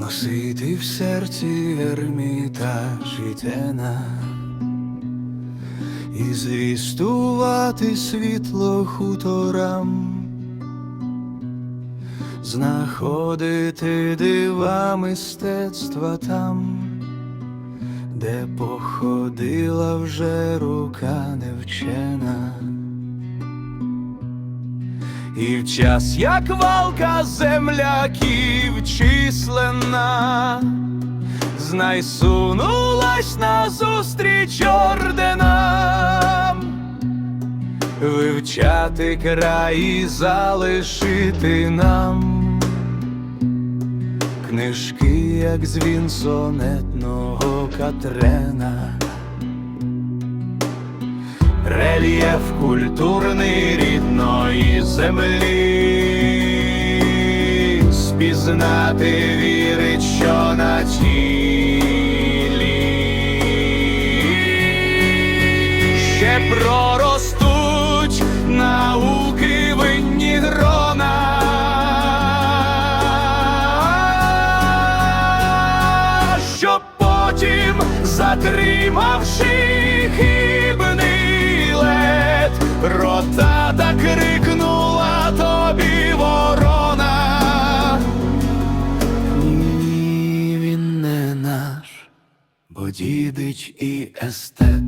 носити в серці ермітаж і тена, і звістувати світло хуторам, знаходити дива мистецтва там, де походила вже рука невчена. І в час, як валка земляків численна, знай сунулась назустріч орденам, вивчати край залишити нам. Книжки, як звін сонетного Катрена. Рельєф культурний рідної землі, спізнати вірить, що на тілі. Ще проростуть науки винні грона, щоб потім, затримавши хибний дідич і естет.